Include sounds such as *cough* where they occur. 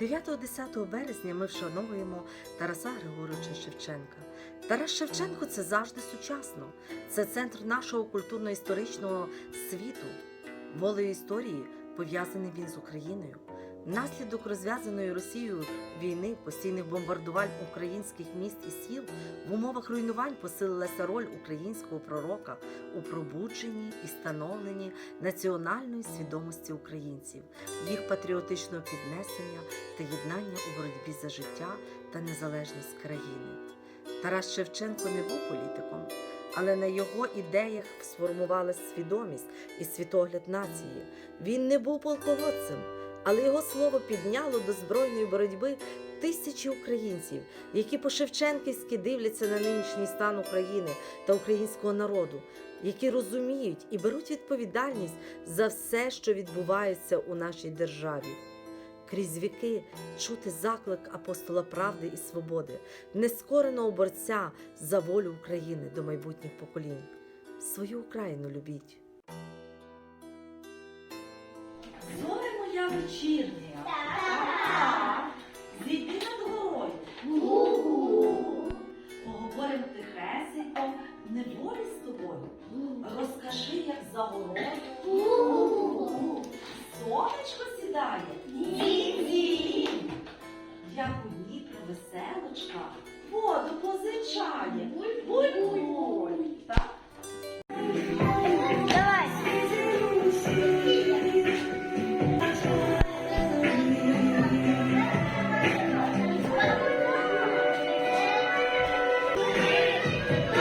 9-10 березня ми вшановуємо Тараса Григоровича Шевченка. Тарас Шевченко це завжди сучасно. Це центр нашого культурно-історичного світу. Волею історії пов'язаний він з Україною. Внаслідок розв'язаної Росією війни, постійних бомбардувань українських міст і сіл в умовах руйнувань посилилася роль українського пророка у пробудженні і становленні національної свідомості українців, їх патріотичного піднесення та єднання у боротьбі за життя та незалежність країни. Тарас Шевченко не був політиком, але на його ідеях сформувалась свідомість і світогляд нації. Він не був полководцем, але його слово підняло до збройної боротьби тисячі українців, які по-шевченківськи дивляться на нинішній стан України та українського народу, які розуміють і беруть відповідальність за все, що відбувається у нашій державі. Крізь віки чути заклик апостола правди і свободи, нескореного борця за волю України до майбутніх поколінь. Свою Україну любіть. Вечірня. Так. Зійди над горою. Поговорим тихесенько, в неволі з тобою. Розкажи, як за горою. Сонечко сідає. Ні. Як у Дніпро веселочка воду позичає. Yeah. *laughs*